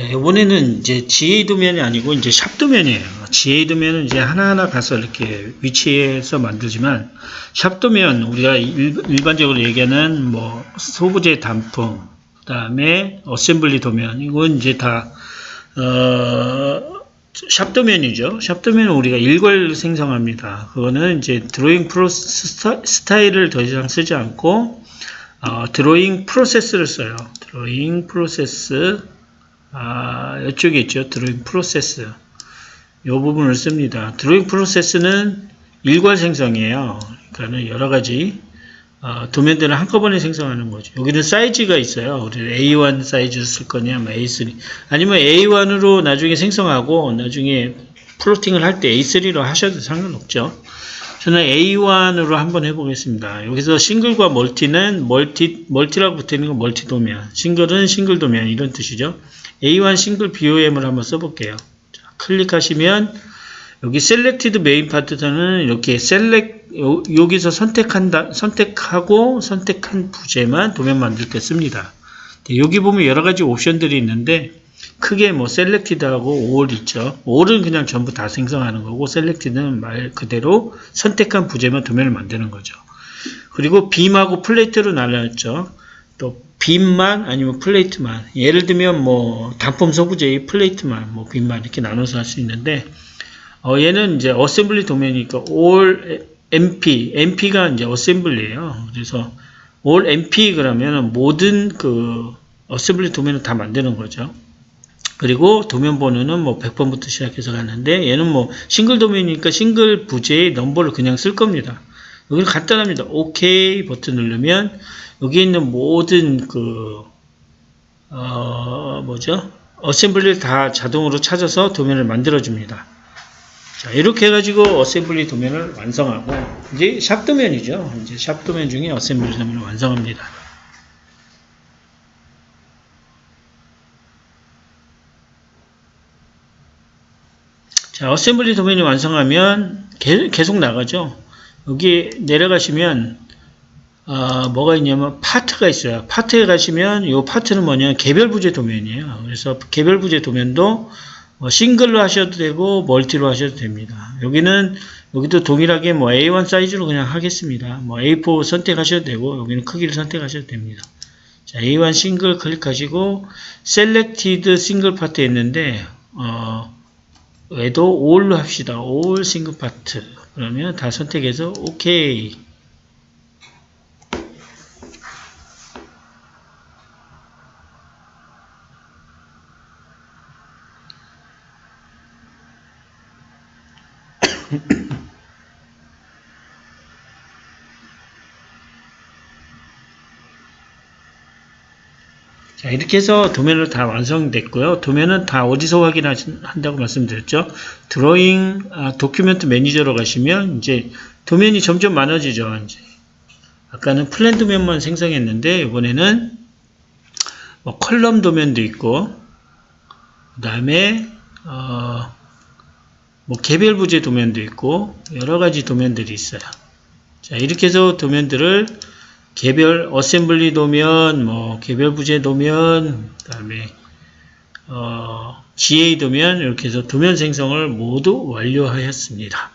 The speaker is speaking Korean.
자, 이번에는 이제 GA 도면이 아니고 이제 샵 도면이에요. GA 도면은 이제 하나하나 가서 이렇게 위치해서 만들지만 샵 도면 우리가 일, 일반적으로 얘기하는 뭐 소부재 단품, 그다음에 어셈블리 도면 이건 이제 다 어, 샵 도면이죠. 샵 도면은 우리가 일괄 생성합니다. 그거는 이제 드로잉 프로세스 스타- 스타일을 더 이상 쓰지 않고 어, 드로잉 프로세스를 써요. 드로잉 프로세스 아, 이쪽에 있죠. 드로잉 프로세스. 이 부분을 씁니다. 드로잉 프로세스는 일괄 생성이에요. 그러니까는 여러 가지 어, 도면들을 한꺼번에 생성하는 거죠. 여기는 사이즈가 있어요. 우리 A1 사이즈를 쓸 거냐, 뭐 A3. 아니면 A1으로 나중에 생성하고 나중에 플로팅을 할 때 A3로 하셔도 상관없죠. 저는 A1으로 한번 해보겠습니다. 여기서 싱글과 멀티는 멀티, 멀티라고 붙어 있는 건 멀티 도면, 싱글은 싱글 도면 이런 뜻이죠. A1 싱글 BOM을 한번 써볼게요. 자, 클릭하시면 여기 셀렉티드 메인 파트에서는 이렇게 셀렉 요- 여기서 선택한다 선택하고 선택한 부재만 도면 만들 때 씁니다. 네, 여기 보면 여러 가지 옵션들이 있는데 크게 뭐 셀렉티드하고 올 있죠. 올은 그냥 전부 다 생성하는 거고 셀렉티드는 말 그대로 선택한 부재만 도면을 만드는 거죠. 그리고 빔하고 플레이트로 나뉘었죠. 또 빔만 아니면 플레이트만 예를 들면 뭐 단품 소부재의 플레이트만 뭐 빔만 이렇게 나눠서 할 수 있는데 어, 얘는 이제 어셈블리 도면이니까 all MP, MP가 이제 어셈블리예요. 그래서 all MP 그러면 모든 그 어셈블리 도면을 다 만드는 거죠. 그리고 도면 번호는 뭐 100번부터 시작해서 가는데 얘는 뭐 싱글 도면이니까 싱글 부재의 넘버를 그냥 쓸 겁니다. 여기는 간단합니다. OK 버튼 누르면 여기 있는 모든 그 어, 뭐죠? 어셈블리를 다 자동으로 찾아서 도면을 만들어 줍니다. 자, 이렇게 해가지고 어셈블리 도면을 완성하고, 이제 샵 도면이죠. 이제 샵 도면 중에 어셈블리 도면을 완성합니다. 자, 어셈블리 도면이 완성하면 계- 계속 나가죠. 여기 내려가시면, 아, 뭐가 있냐면 파트가 있어요. 파트에 가시면 이 파트는 뭐냐 개별 부재 도면이에요. 그래서 개별 부재 도면도 뭐 싱글로 하셔도 되고 멀티로 하셔도 됩니다. 여기는 여기도 동일하게 뭐 A1 사이즈로 그냥 하겠습니다. 뭐 A4 선택하셔도 되고 여기는 크기를 선택하셔도 됩니다. 자, A1 싱글 클릭하시고 셀렉티드 싱글 파트에 있는데 어 얘도 all로 합시다. all 싱글 파트. 그러면 다 선택해서 오케이. 자, 이렇게 해서 도면을 다 완성됐고요. 도면은 다 어디서 확인한다고 말씀드렸죠? 드로잉 아, 도큐멘트 매니저로 가시면 이제 도면이 점점 많아지죠. 이제 아까는 플랜 도면만 생성했는데 이번에는 뭐 컬럼 도면도 있고 그 다음에 어, 뭐 개별 부재 도면도 있고 여러 가지 도면들이 있어요. 자, 이렇게 해서 도면들을 개별 어셈블리 도면, 뭐 개별 부재 도면, 그다음에 어, GA 도면 이렇게 해서 도면 생성을 모두 완료하였습니다.